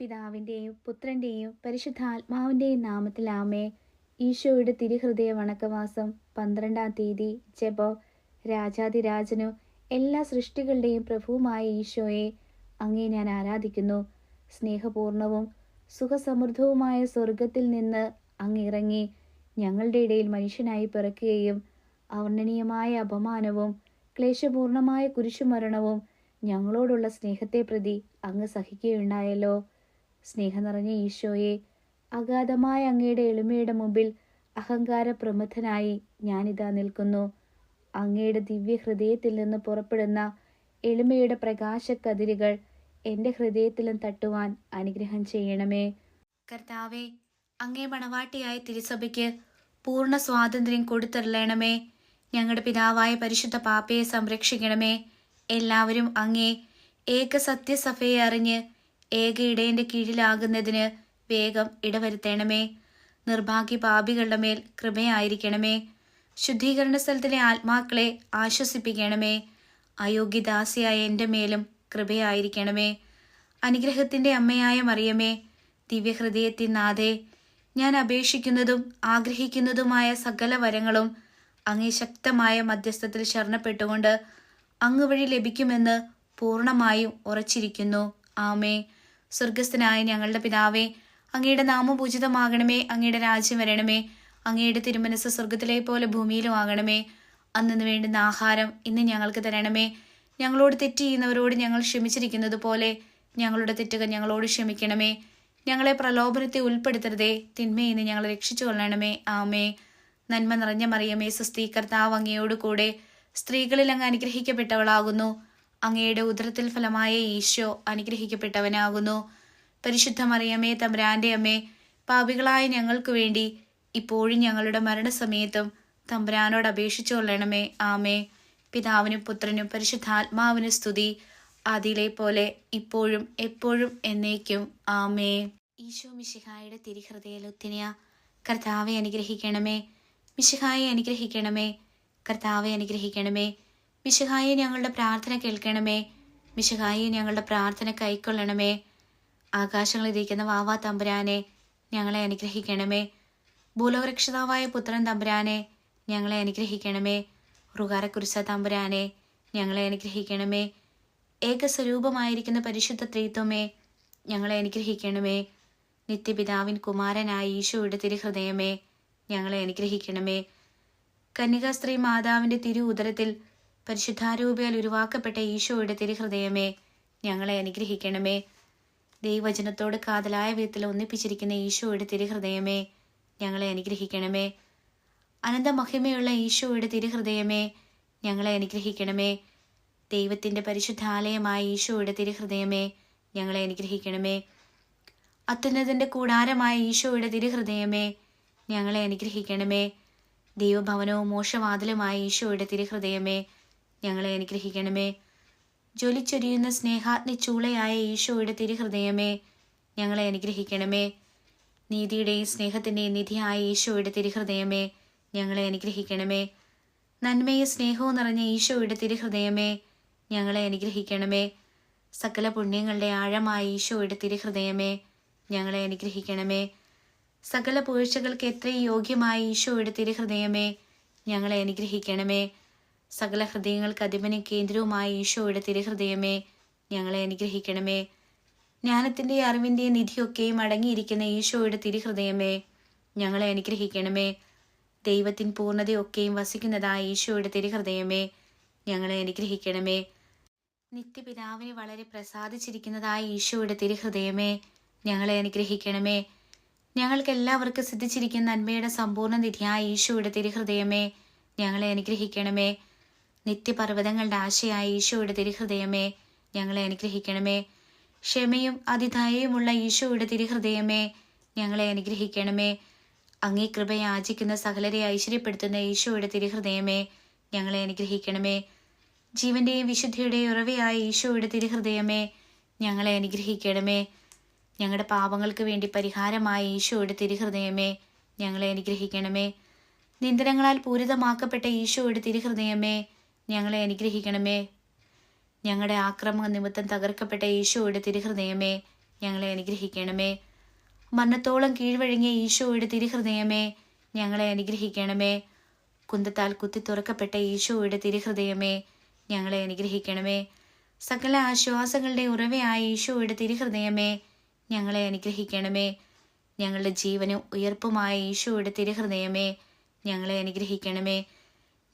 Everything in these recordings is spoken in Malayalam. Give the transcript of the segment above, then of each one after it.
പിതാവിന്റെയും പുത്രന്റെയും പരിശുദ്ധാത്മാവിന്റെയും നാമത്തിലാമേ ഈശോയുടെ തിരുഹൃദയ വണക്കവാസം പന്ത്രണ്ടാം തീയതി ജപോ. രാജാതിരാജനും എല്ലാ സൃഷ്ടികളുടെയും പ്രഭുവുമായ ഈശോയെ അങ്ങേ ഞാൻ ആരാധിക്കുന്നു. സ്നേഹപൂർണവും സുഖസമൃദ്ധവുമായ സ്വർഗത്തിൽ നിന്ന് അങ്ങിറങ്ങി ഞങ്ങളുടെ ഇടയിൽ മനുഷ്യനായി പിറക്കുകയും അവർണനീയമായ അപമാനവും ക്ലേശപൂർണമായ കുരിശുമരണവും ഞങ്ങളോടുള്ള സ്നേഹത്തെ പ്രതി അങ്ങ് സഹിക്കുകയുണ്ടായല്ലോ. സ്നേഹം നിറഞ്ഞ ഈശോയെ അഗാധമായ അങ്ങയുടെ എളിമയുടെ മുമ്പിൽ അഹങ്കാര പ്രമുഖനായി ഞാനിതാ നിൽക്കുന്നു. അങ്ങയുടെ ദിവ്യ ഹൃദയത്തിൽ നിന്ന് പുറപ്പെടുന്ന എളിമയുടെ പ്രകാശക്കതിരുകൾ എന്റെ ഹൃദയത്തിലും തട്ടുവാൻ അനുഗ്രഹം ചെയ്യണമേ. കർത്താവെ അങ്ങേ മണവാട്ടിയായ തിരുസഭയ്ക്ക് പൂർണ സ്വാതന്ത്ര്യം കൊടുത്തരളണമേ ഞങ്ങളുടെ പിതാവായ പരിശുദ്ധ പാപ്പയെ സംരക്ഷിക്കണമേ. എല്ലാവരും അങ്ങേ ഏക സത്യസഭയെ അറിഞ്ഞ് ഏക ഇടയന്റെ കീഴിലാകുന്നതിന് വേഗം ഇടവരുത്തണമേ. നിർഭാഗ്യ പാപികളുടെ മേൽ കൃപയായിരിക്കണമേ. ശുദ്ധീകരണ സ്ഥലത്തിലെ ആത്മാക്കളെ ആശ്വസിപ്പിക്കണമേ. അയോഗ്യദാസിയായ എന്റെ മേലും കൃപയായിരിക്കണമേ. അനുഗ്രഹത്തിന്റെ അമ്മയായ മറിയമേ ദിവ്യഹൃദയത്തിൻ നാഥേ ഞാൻ അപേക്ഷിക്കുന്നതും ആഗ്രഹിക്കുന്നതുമായ സകല വരങ്ങളും അങ്ങേ ശക്തമായ മധ്യസ്ഥത്തിൽ ശരണപ്പെട്ടുകൊണ്ട് അങ്ങ് വഴി ലഭിക്കുമെന്ന് പൂർണമായും ഉറച്ചിരിക്കുന്നു. ആമേ സ്വർഗസ്ഥനായ ഞങ്ങളുടെ പിതാവേ അങ്ങയുടെ നാമപൂജിതമാകണമേ അങ്ങയുടെ രാജ്യം വരണമേ അങ്ങയുടെ തിരുമനസ് സ്വർഗത്തിലെ പോലെ ഭൂമിയിലും ആകണമേ. അന്നു വേണ്ടുന്ന ആഹാരം ഇന്ന് ഞങ്ങൾക്ക് തരണമേ. ഞങ്ങളോട് തെറ്റ് ചെയ്യുന്നവരോട് ഞങ്ങൾ ക്ഷമിച്ചിരിക്കുന്നത് പോലെ ഞങ്ങളുടെ തെറ്റുകൾ ഞങ്ങളോട് ക്ഷമിക്കണമേ. ഞങ്ങളെ പ്രലോഭനത്തെ ഉൾപ്പെടുത്തരുതേ തിന്മയിൽ നിന്ന് ഞങ്ങളെ രക്ഷിച്ചു കൊള്ളണമേ. ആമേ നന്മ നിറഞ്ഞ മറിയമേ സുസ്ഥീ അങ്ങയോടുകൂടെ അങ്ങയോട് കൂടെ സ്ത്രീകളിൽ അങ്ങ് അനുഗ്രഹിക്കപ്പെട്ടവളാകുന്നു. അങ്ങയുടെ ഉദരത്തിൽ ഫലമായ ഈശോ അനുഗ്രഹിക്കപ്പെട്ടവനാകുന്നു. പരിശുദ്ധ മറിയമേ തമ്പുരാന്റെ അമ്മേ പാപികളായ ഞങ്ങൾക്ക് വേണ്ടി ഇപ്പോഴും ഞങ്ങളുടെ മരണസമയത്തും തമ്പുരാനോട് അപേക്ഷിച്ചു കൊള്ളണമേ. ആമേ. പിതാവിനും പുത്രനും പരിശുദ്ധാത്മാവിനും സ്തുതി. അതിലെ പോലെ ഇപ്പോഴും എപ്പോഴും എന്നേക്കും. ആമേ. ഈശോ മിശിഹായുടെ തിരിഹൃദയലുത്തിനിയ കർത്താവെ അനുഗ്രഹിക്കണമേ. മിശിഹായെ അനുഗ്രഹിക്കണമേ. കർത്താവെ അനുഗ്രഹിക്കണമേ. മിശിഹായെ ഞങ്ങളുടെ പ്രാർത്ഥന കേൾക്കണമേ. മിശിഹായെ ഞങ്ങളുടെ പ്രാർത്ഥന കൈക്കൊള്ളണമേ. ആകാശങ്ങളിരിക്കുന്ന വാവാ തമ്പുരാനെ ഞങ്ങളെ അനുഗ്രഹിക്കണമേ. ഭൂലോകരക്ഷിതാവായ പുത്രൻ തമ്പുരാനെ ഞങ്ങളെ അനുഗ്രഹിക്കണമേ. റുകാരക്കുരിശ തമ്പുരാനെ ഞങ്ങളെ അനുഗ്രഹിക്കണമേ. ഏകസ്വരൂപമായിരിക്കുന്ന പരിശുദ്ധ ത്രീത്വമേ ഞങ്ങളെ അനുഗ്രഹിക്കണമേ. നിത്യപിതാവിൻ കുമാരനായ ഈശോയുടെ തിരുഹൃദയമേ ഞങ്ങളെ അനുഗ്രഹിക്കണമേ. കന്യകാസ്ത്രീ മാതാവിന്റെ തിരു ഉദരത്തിൽ പരിശുദ്ധാരൂപയാൽ ഉരുവാക്കപ്പെട്ട ഈശോയുടെ തിരുഹൃദയമേ ഞങ്ങളെ അനുഗ്രഹിക്കണമേ. ദൈവചനത്തോട് കാതലായ വിധത്തിൽ ഒന്നിപ്പിച്ചിരിക്കുന്ന ഈശോയുടെ തിരുഹൃദയമേ ഞങ്ങളെ അനുഗ്രഹിക്കണമേ. അനന്തമഹിമയുള്ള ഈശോയുടെ തിരുഹൃദയമേ ഞങ്ങളെ അനുഗ്രഹിക്കണമേ. ദൈവത്തിന്റെ പരിശുദ്ധാലയമായ ഈശോയുടെ തിരുഹൃദയമേ ഞങ്ങളെ അനുഗ്രഹിക്കണമേ. അത്യുന്നതിന്റെ കൂടാരമായ ഈശോയുടെ തിരുഹൃദയമേ ഞങ്ങളെ അനുഗ്രഹിക്കണമേ. ദൈവഭവനവും മോശവാതിലുമായ ഈശോയുടെ തിരുഹൃദയമേ ഞങ്ങളെ അനുഗ്രഹിക്കണമേ. ജ്വലിച്ചൊരിയുന്ന സ്നേഹാഗ്നി ചൂളയായ ഈശോയുടെ തിരുഹൃദയമേ ഞങ്ങളെ അനുഗ്രഹിക്കണമേ. നീതിയുടെയും സ്നേഹത്തിന്റെയും നിധിയായ ഈശോയുടെ തിരുഹൃദയമേ ഞങ്ങളെ അനുഗ്രഹിക്കണമേ. നന്മയും സ്നേഹവും നിറഞ്ഞ ഈശോയുടെ തിരുഹൃദയമേ ഞങ്ങളെ അനുഗ്രഹിക്കണമേ. സകല പുണ്യങ്ങളുടെ ആഴമായ ഈശോയുടെ തിരുഹൃദയമേ ഞങ്ങളെ അനുഗ്രഹിക്കണമേ. സകല പൂഴ്ചകൾക്ക് എത്രയും യോഗ്യമായ ഈശോയുടെ തിരുഹൃദയമേ ഞങ്ങളെ അനുഗ്രഹിക്കണമേ. സകല ഹൃദയങ്ങൾക്ക് അധിപനും കേന്ദ്രവുമായ ഈശോയുടെ തിരുഹൃദയമേ ഞങ്ങളെ അനുഗ്രഹിക്കണമേ. ജ്ഞാനത്തിന്റെ അറിവിന്റെ നിധിയൊക്കെയും അടങ്ങിയിരിക്കുന്ന ഈശോയുടെ തിരുഹൃദയമേ ഞങ്ങളെ അനുഗ്രഹിക്കണമേ. ദൈവത്തിൻ പൂർണതയൊക്കെയും വസിക്കുന്നതായ ഈശോയുടെ തിരുഹൃദയമേ ഞങ്ങളെ അനുഗ്രഹിക്കണമേ. നിത്യപിതാവിനെ വളരെ പ്രസാദിച്ചിരിക്കുന്നതായ ഈശോയുടെ തിരുഹൃദയമേ ഞങ്ങളെ അനുഗ്രഹിക്കണമേ. ഞങ്ങൾക്ക് എല്ലാവർക്കും സിദ്ധിച്ചിരിക്കുന്ന നന്മയുടെ സമ്പൂർണ നിധിയായ ഈശോയുടെ തിരുഹൃദയമേ ഞങ്ങളെ അനുഗ്രഹിക്കണമേ. നിത്യപർവതങ്ങളുടെ ആശയായ ഈശോയുടെ തിരുഹൃദയമേ ഞങ്ങളെ അനുഗ്രഹിക്കണമേ. ക്ഷമയും അതിഥായയുമുള്ള ഈശോയുടെ തിരുഹൃദയമേ ഞങ്ങളെ അനുഗ്രഹിക്കണമേ. അങ്ങേ കൃപ യാചിക്കുന്ന സകലരെ ഐശ്വര്യപ്പെടുത്തുന്ന ഈശോയുടെ തിരുഹൃദയമേ ഞങ്ങളെ അനുഗ്രഹിക്കണമേ. ജീവന്റെയും വിശുദ്ധിയുടെയും ഉറവയായ ഈശോയുടെ തിരുഹൃദയമേ ഞങ്ങളെ അനുഗ്രഹിക്കണമേ. ഞങ്ങളുടെ പാപങ്ങൾക്ക് വേണ്ടി പരിഹാരമായ ഈശോയുടെ തിരുഹൃദയമേ ഞങ്ങളെ അനുഗ്രഹിക്കണമേ. നിന്ദനങ്ങളാൽ പൂരിതമാക്കപ്പെട്ട ഈശോയുടെ തിരുഹൃദയമേ ഞങ്ങളെ അനുഗ്രഹിക്കണമേ. ഞങ്ങളുടെ ആക്രമണ നിമിത്തം തകർക്കപ്പെട്ട ഈശോയുടെ തിരുഹൃദയമേ ഞങ്ങളെ അനുഗ്രഹിക്കണമേ. മരണത്തോളം കീഴ്വഴങ്ങിയ ഈശോയുടെ തിരുഹൃദയമേ ഞങ്ങളെ അനുഗ്രഹിക്കണമേ. കുന്തത്താൽ കുത്തി തുറക്കപ്പെട്ട ഈശോയുടെ തിരുഹൃദയമേ ഞങ്ങളെ അനുഗ്രഹിക്കണമേ. സകല ആശ്വാസങ്ങളുടെ ഉറവയായ ഈശോയുടെ തിരുഹൃദയമേ ഞങ്ങളെ അനുഗ്രഹിക്കണമേ. ഞങ്ങളുടെ ജീവനും ഉയർപ്പുമായ ഈശോയുടെ തിരുഹൃദയമേ ഞങ്ങളെ അനുഗ്രഹിക്കണമേ.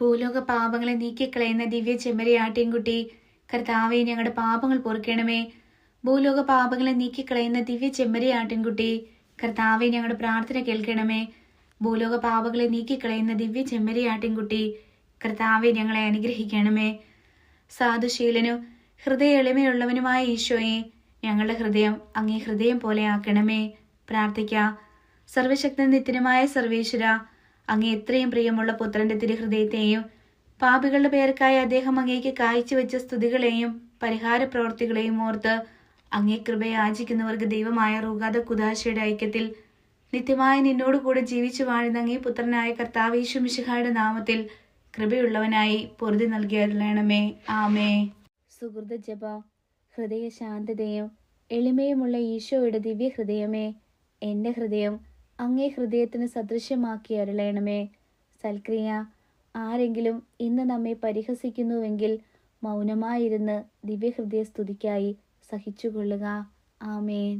ഭൂലോക പാപങ്ങളെ നീക്കിക്കളയുന്ന ദിവ്യ ചെമ്മരിയാട്ടിൻകുട്ടി കർത്താവെ ഞങ്ങളുടെ പാപങ്ങൾ പൊറുക്കണമേ. ഭൂലോക പാപങ്ങളെ നീക്കിക്കളയുന്ന ദിവ്യ ചെമ്മരിയാട്ടിൻകുട്ടി കർത്താവെ ഞങ്ങളുടെ പ്രാർത്ഥന കേൾക്കണമേ. ഭൂലോക പാപങ്ങളെ നീക്കിക്കളയുന്ന ദിവ്യ ചെമ്മരിയാട്ടിൻകുട്ടി കർത്താവെ ഞങ്ങളെ അനുഗ്രഹിക്കണമേ. സാധുശീലനും ഹൃദയ എളിമയുള്ളവനുമായ ഈശോയെ ഞങ്ങളുടെ ഹൃദയം അങ്ങേ ഹൃദയം പോലെ ആക്കണമേ. പ്രാർത്ഥിക്ക. സർവശക്തൻ നിത്യനുമായ സർവേശ്വര അങ്ങേ എത്രയും പ്രിയമുള്ള പുത്രന്റെ തിരുഹൃദയത്തെയും പാപികളുടെ പേർക്കായി അദ്ദേഹം അങ്ങേക്ക് കാഴ്ചവെച്ച സ്തുതികളെയും പരിഹാര പ്രവർത്തികളെയും ഓർത്ത് അങ്ങേ കൃപയെ യാചിക്കുന്നവർക്ക് ദൈവമായ റുഗാദ കുദാശയുടെ ഐക്യത്തിൽ നിത്യമായ നിന്നോട് കൂടെ ജീവിച്ചു വാഴുന്ന അങ്ങേ പുത്രനായ കർത്താവ് യേശുമിശിഹായുടെ നാമത്തിൽ കൃപയുള്ളവനായി പൊറുതി നൽകിയരണമേ ആമേ സുഹൃത ജപ ഹൃദയ ശാന്തതയും എളിമയുമുള്ള ഈശോയുടെ ദിവ്യ ഹൃദയമേ എന്റെ ഹൃദയം അങ്ങേ ഹൃദയത്തിന് സദൃശ്യമാക്കി അരുളയണമേ സൽക്രിയ ആരെങ്കിലും ഇന്ന് നമ്മെ പരിഹസിക്കുന്നുവെങ്കിൽ മൗനമായിരുന്ന് ദിവ്യഹൃദയ സ്തുതിക്കായി സഹിച്ചുകൊള്ളുക. ആമേൻ.